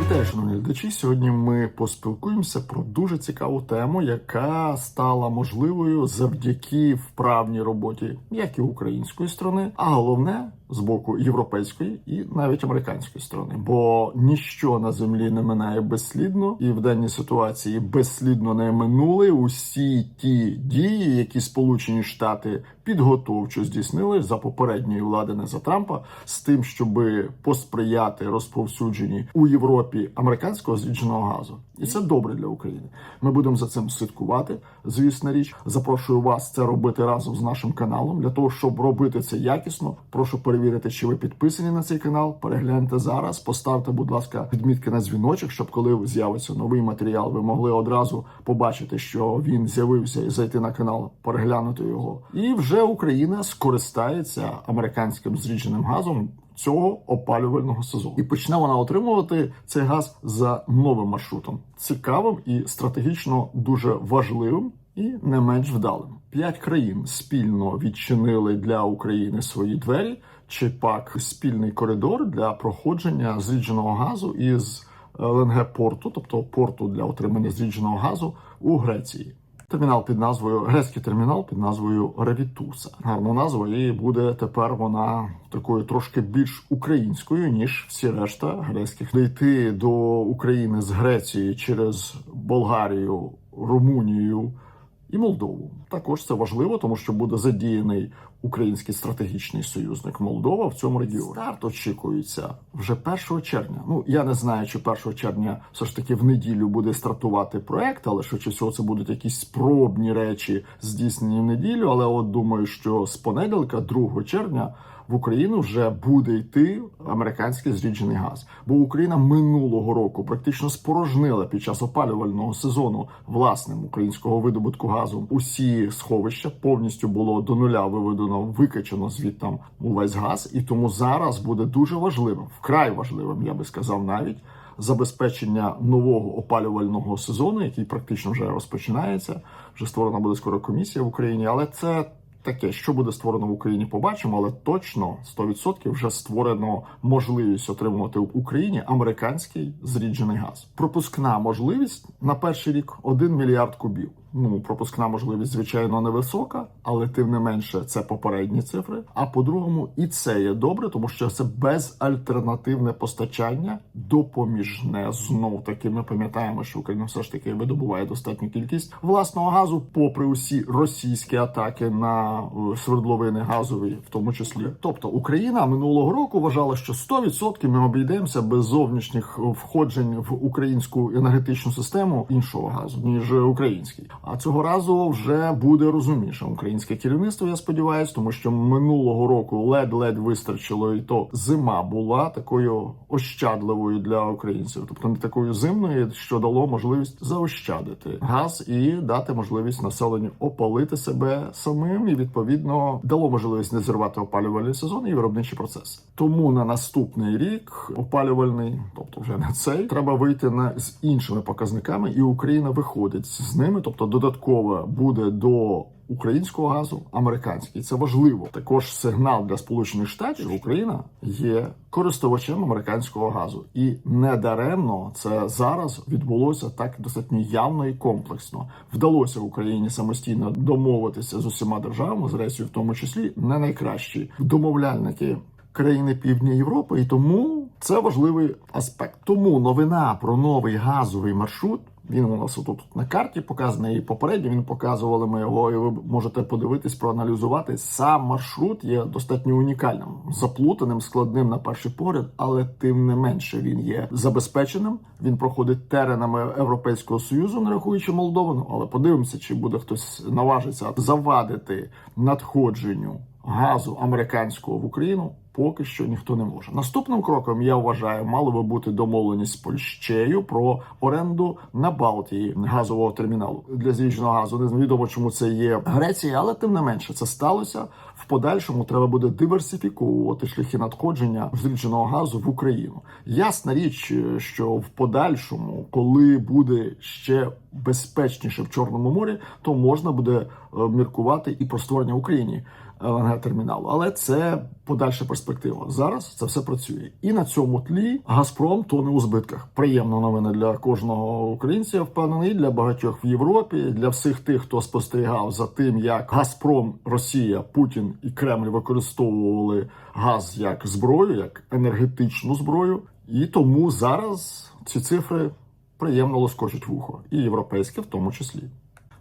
Вітаю, шановні глядачі. Сьогодні ми поспілкуємося про дуже цікаву тему, яка стала можливою завдяки вправній роботі як і української сторони, а головне з боку європейської і навіть американської сторони. Бо ніщо на землі не минає безслідно, і в даній ситуації безслідно не минули усі ті дії, які Сполучені Штати підготовчо здійснили за попередньої влади не за Трампа, з тим, щоб посприяти розповсюдженні у Європі американського зрідженого газу, і це добре для України. Ми будемо за цим слідкувати. Звісна річ, запрошую вас це робити разом з нашим каналом для того, щоб робити це якісно. Прошу перевірити, чи ви підписані на цей канал. Перегляньте зараз, поставте, будь ласка, відмітки на дзвіночок, щоб коли з'явиться новий матеріал, ви могли одразу побачити, що він з'явився, і зайти на канал, переглянути його. І вже Україна скористається американським зрідженим газом. Цього опалювального сезону і почне вона отримувати цей газ за новим маршрутом, цікавим і стратегічно дуже важливим і не менш вдалим. П'ять країн спільно відчинили для України свої двері, чи пак спільний коридор для проходження зрідженого газу із ЛНГ порту, тобто порту для отримання зрідженого газу у Греції. Термінал під назвою грецький термінал під назвою Ревітуса. Гарна назва, і буде тепер вона такою трошки більш українською ніж всі решта грецьких. Дійти до України з Греції через Болгарію, Румунію і Молдову. Також це важливо, тому що буде задіяний український стратегічний союзник Молдова в цьому регіоні. Старт очікується вже 1 червня. Ну я не знаю, чи 1 червня все ж таки в неділю буде стартувати проект, але швидше всього це будуть якісь спробні речі здійснені в неділю. Але от думаю, що з понеділка, 2 червня. В Україну вже буде йти американський зріджений газ, бо Україна минулого року практично спорожнила під час опалювального сезону власним українського видобутку газу усі сховища повністю було до нуля виведено, викачано звідтам увесь газ, і тому зараз буде дуже важливим, вкрай важливим, я би сказав, навіть забезпечення нового опалювального сезону, який практично вже розпочинається. Вже створена буде скоро комісія в Україні, але це. Таке, що буде створено в Україні, побачимо, але точно 100% вже створено можливість отримувати в Україні американський зріджений газ. Пропускна можливість на перший рік 1 мільярд кубів. Ну, пропускна можливість, звичайно, невисока, але тим не менше це попередні цифри. А по-другому, і це є добре, тому що це безальтернативне постачання, допоміжне. Знов таки ми пам'ятаємо, що Україна все ж таки видобуває достатню кількість власного газу, попри усі російські атаки на е, свердловини газові, в тому числі. Тобто Україна минулого року вважала, що 100% ми обійдемося без зовнішніх входжень в українську енергетичну систему іншого газу ніж український. А цього разу вже буде розумніше українське керівництво. Я сподіваюся, тому що минулого року ледь-ледь вистачило, і то зима була такою ощадливою для українців, тобто не такою зимною, що дало можливість заощадити газ і дати можливість населенню опалити себе самим, і відповідно дало можливість не зірвати опалювальний сезон і виробничий процес. Тому на наступний рік опалювальний, тобто вже не цей, треба вийти на з іншими показниками, і Україна виходить з ними, тобто додаткове буде до українського газу, американський. Це важливо. Також сигнал для сполучених штатів. Україна є користувачем американського газу, і недаремно це зараз відбулося так достатньо явно і комплексно. Вдалося Україні самостійно домовитися з усіма державами, з Ресією в тому числі, не найкращі домовляльники країни Півдня Європи, і тому це важливий аспект. Тому новина про новий газовий маршрут. Він у нас тут на карті показаний. І попередньо він показували ми його, і ви можете подивитись, проаналізувати. Сам маршрут є достатньо унікальним, заплутаним, складним на перший погляд, але тим не менше він є забезпеченим. Він проходить теренами Європейського союзу, не рахуючи Молдовану. Але подивимося, чи буде хтось наважиться завадити надходженню газу американського в Україну. Поки що ніхто не може. Наступним кроком я вважаю, мало би бути домовленість з Польщею про оренду на Балтії газового терміналу для зрідженого газу. Невідомо, чому це є Греція, але тим не менше це сталося. В подальшому треба буде диверсифіковувати шляхи надходження зрідженого газу в Україну. Ясна річ, що в подальшому, коли буде ще безпечніше в Чорному морі, то можна буде е, міркувати і про створення Україні ЛНГ терміналу. Але це подальша перспектива. Зараз це все працює. І на цьому тлі Газпром тоне у збитках. Приємна новина для кожного українця, впевнений, для багатьох в Європі, для всіх тих, хто спостерігав за тим, як Газпром, Росія, Путін і Кремль використовували газ як зброю, як енергетичну зброю. І тому зараз ці цифри приємно лоскочуть вухо, і європейське в тому числі.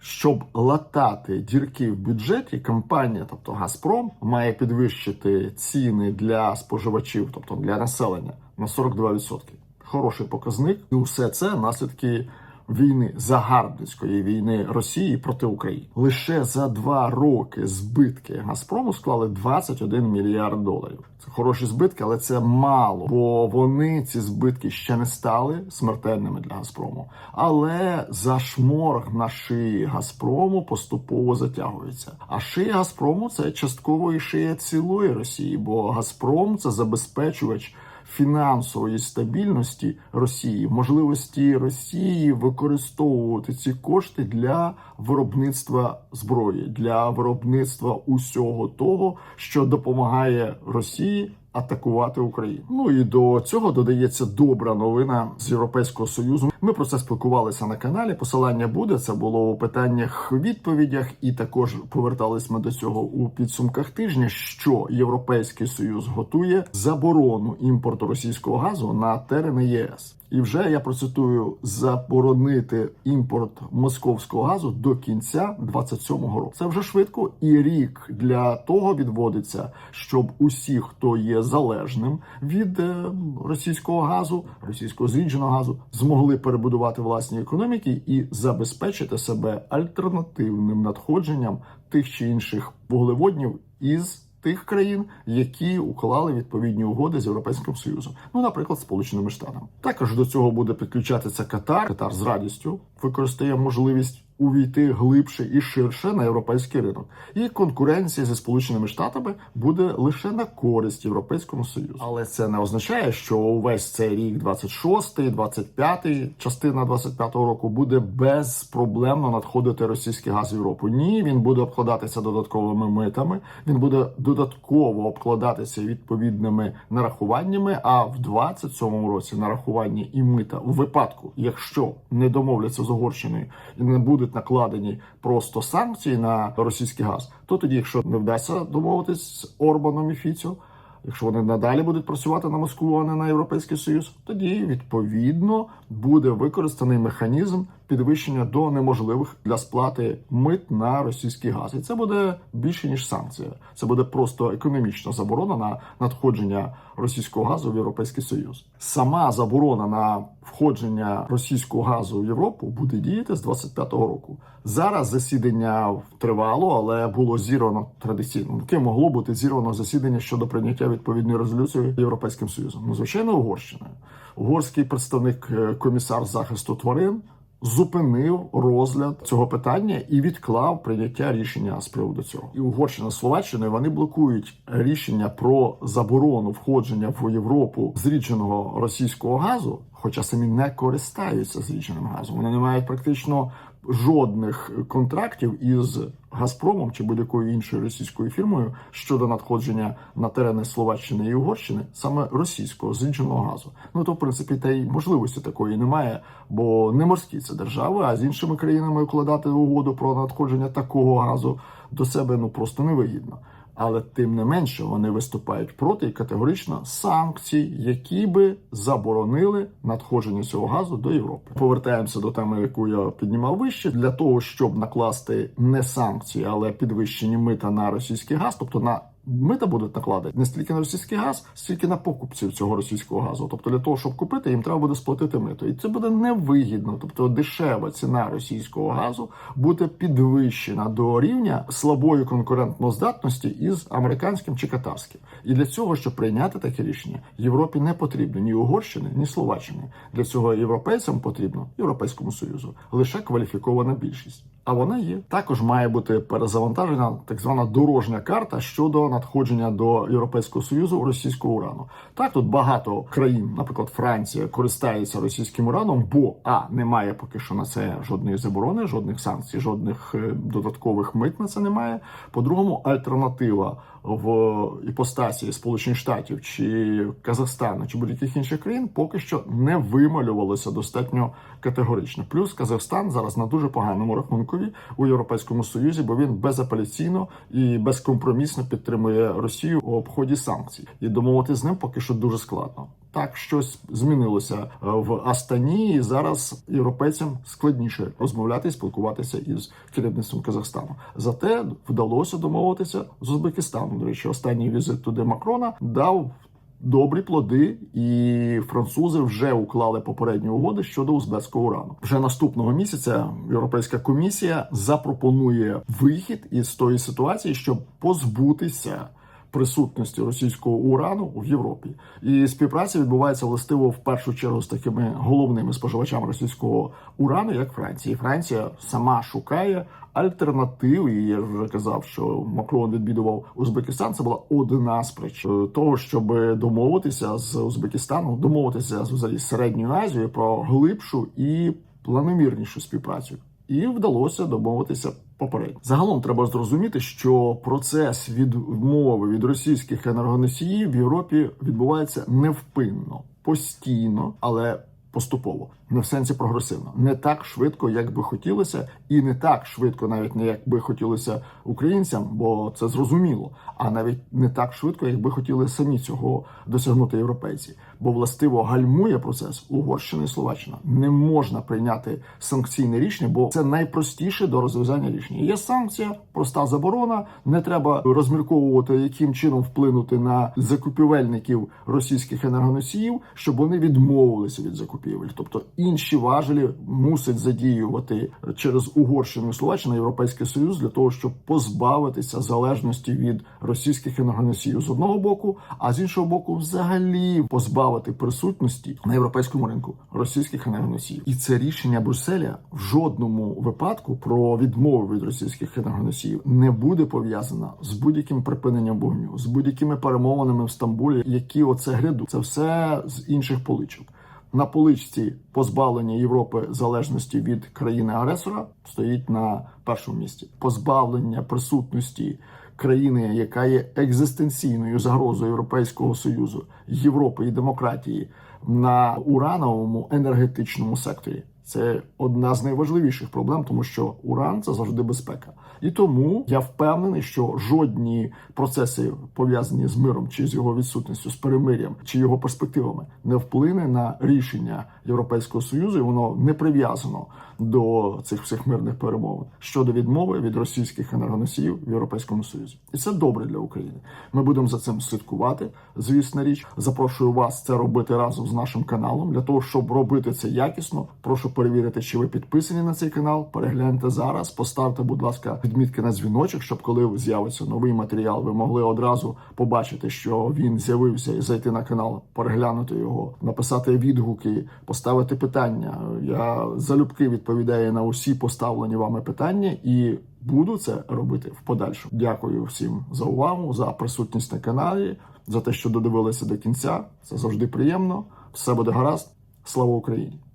Щоб латати дірки в бюджеті, компанія, тобто Газпром, має підвищити ціни для споживачів, тобто для населення, на 42%. Хороший показник, і усе це наслідки війни загарбницької війни Росії проти України. Лише за два роки збитки Газпрому склали 21 мільярд доларів. Це хороші збитки, але це мало, бо вони ці збитки ще не стали смертельними для Газпрому. Але зашморг на шиї Газпрому поступово затягується. А шия Газпрому це частково і шия цілої Росії, бо Газпром це забезпечувач фінансової стабільності Росії, можливості Росії використовувати ці кошти для виробництва зброї, для виробництва усього того, що допомагає Росії. Атакувати Україну. Ну і до цього додається добра новина з Європейського союзу. Ми про це спілкувалися на каналі. Посилання буде. Це було у питаннях відповідях, і також повертались ми до цього у підсумках тижня. Що Європейський Союз готує заборону імпорту російського газу на терени ЄС. І вже я процитую заборонити імпорт московського газу до кінця 27-го року. Це вже швидко, і рік для того відводиться, щоб усі, хто є залежним від е, російського газу, російського зрідженого газу, змогли перебудувати власні економіки і забезпечити себе альтернативним надходженням тих чи інших вуглеводнів із тих країн, які уклали відповідні угоди з європейським союзом, ну наприклад, сполученими штатами. Також до цього буде підключатися Катар. Катар з радістю використає можливість увійти глибше і ширше на європейський ринок. І конкуренція зі сполученими штатами буде лише на користь європейському союзу. Але це не означає, що увесь цей рік, 26-й, 25-й, частина 25-го року буде безпроблемно надходити російський газ в Європу. Ні, він буде обкладатися додатковими митами. Він буде додатково обкладатися відповідними нарахуваннями. А в 27-му році нарахування і мита у випадку, якщо не домовляться з Угорщиною і не будуть накладені просто санкції на російський газ, то тоді, якщо не вдасться домовитись з Орбаном і Фіцю, Якщо вони надалі будуть працювати на Москву, а не на Європейський Союз, тоді відповідно буде використаний механізм підвищення до неможливих для сплати мит на російський газ, і це буде більше ніж санкція. Це буде просто економічна заборона на надходження російського газу в Європейський Союз. Сама заборона на входження російського газу в Європу буде діяти з 25-го року. Зараз засідання тривало, але було зірвано традиційно. Ким могло бути зірвано засідання щодо прийняття відповідної резолюції Європейським Союзом? Ну, звичайно, Угорщиною. Угорський представник е, комісар захисту тварин зупинив розгляд цього питання і відклав прийняття рішення з приводу цього. І Угорщина Словаччини вони блокують рішення про заборону входження в Європу зрідженого російського газу, хоча самі не користаються зрідженим газом. Вони не мають практично жодних контрактів із Газпромом чи будь-якою іншою російською фірмою щодо надходження на терени Словаччини і Угорщини саме російського зрідженого газу. Ну то в принципі та й можливості такої немає, бо не морські це держави, а з іншими країнами укладати угоду про надходження такого газу до себе ну просто невигідно. Але тим не менше вони виступають проти категорично санкцій, які би заборонили надходження цього газу до Європи. Повертаємося до теми, яку я піднімав вище, для того, щоб накласти не санкції, але підвищені мита на російський газ, тобто на Мита будуть накладати не стільки на російський газ, стільки на покупців цього російського газу. Тобто для того, щоб купити, їм треба буде сплатити мито, і це буде невигідно. Тобто дешева ціна російського газу буде підвищена до рівня слабої конкурентноздатності із американським чи катарським. І для цього, щоб прийняти таке рішення, Європі не потрібно ні Угорщини, ні Словаччини. Для цього європейцям потрібно європейському союзу лише кваліфікована більшість. А вона є. Також має бути перезавантажена так звана дорожня карта щодо надходження до Європейського союзу російського урану. Так тут багато країн, наприклад, Франція, користається російським ураном, бо а немає поки що на це жодної заборони, жодних санкцій, жодних е, додаткових мит на це немає. По-другому, альтернатива в іпостасі Сполучених Штатів чи Казахстану чи будь-яких інших країн поки що не вималювалося достатньо категорично. Плюс Казахстан зараз на дуже поганому рахункові у Європейському Союзі, бо він безапеляційно і безкомпромісно підтримує Росію у обході санкцій, і домовити з ним поки що дуже складно. Так, щось змінилося е, в Астані, і зараз європейцям складніше розмовляти і спілкуватися із керівництвом Казахстану. Зате вдалося домовитися з Узбекистаном. До речі, останній візит туди Макрона дав. Добрі плоди, і французи вже уклали попередні угоди щодо узбецького урану. Вже наступного місяця Європейська комісія запропонує вихід із тої ситуації, щоб позбутися присутності російського урану в Європі. І співпраця відбувається властиво в першу чергу з такими головними споживачами російського урану, як Франція. І Франція сама шукає альтернатив. І я вже казав, що Макрон відвідував Узбекистан. Це була одна з причин того, щоб домовитися з Узбекистаном, домовитися з середньою Азією про глибшу і планомірнішу співпрацю. І вдалося домовитися попередньо. Загалом треба зрозуміти, що процес відмови від російських енергоносіїв в Європі відбувається невпинно, постійно, але поступово, не в сенсі прогресивно, не так швидко, як би хотілося, і не так швидко, навіть не як би хотілося українцям, бо це зрозуміло, а навіть не так швидко, як би хотіли самі цього досягнути європейці. Бо властиво гальмує процес Угорщина і Словаччина. Не можна прийняти санкційне рішення, бо це найпростіше до розв'язання рішення. Є санкція, проста заборона. Не треба розмірковувати, яким чином вплинути на закупівельників російських енергоносіїв, щоб вони відмовилися від закупівель. Тобто інші важелі мусить задіювати через Угорщину і Словаччину Європейський Союз для того, щоб позбавитися залежності від російських енергоносіїв з одного боку, а з іншого боку, взагалі позбавити присутності на європейському ринку російських енергоносіїв. І це рішення Брюсселя в жодному випадку про відмову від російських енергоносіїв не буде пов'язано з будь-яким припиненням вогню, з будь-якими перемовинами в Стамбулі, які оце гряду. Це все з інших поличок. На поличці позбавлення Європи залежності від країни-агресора стоїть на першому місці. Позбавлення присутності країни, яка є екзистенційною загрозою Європейського союзу, Європи і демократії на урановому енергетичному секторі. Це одна з найважливіших проблем, тому що уран це завжди безпека. І тому я впевнений, що жодні процеси пов'язані з миром чи з його відсутністю, з перемир'ям чи його перспективами не вплине на рішення Європейського союзу. і Воно не прив'язано до цих всіх мирних перемовин щодо відмови від російських енергоносіїв в Європейському Союзі, і це добре для України. Ми будемо за цим слідкувати. Звісна річ, запрошую вас це робити разом з нашим каналом для того, щоб робити це якісно. Прошу перевірити, чи ви підписані на цей канал. Перегляньте зараз, поставте, будь ласка, відмітки на дзвіночок, щоб коли з'явиться новий матеріал, ви могли одразу побачити, що він з'явився, і зайти на канал, переглянути його, написати відгуки, поставити питання. Я залюбки відповідаю на усі поставлені вами питання і. Буду це робити в подальшому. Дякую всім за увагу, за присутність на каналі, за те, що додивилися до кінця. Це завжди приємно. Все буде гаразд. Слава Україні!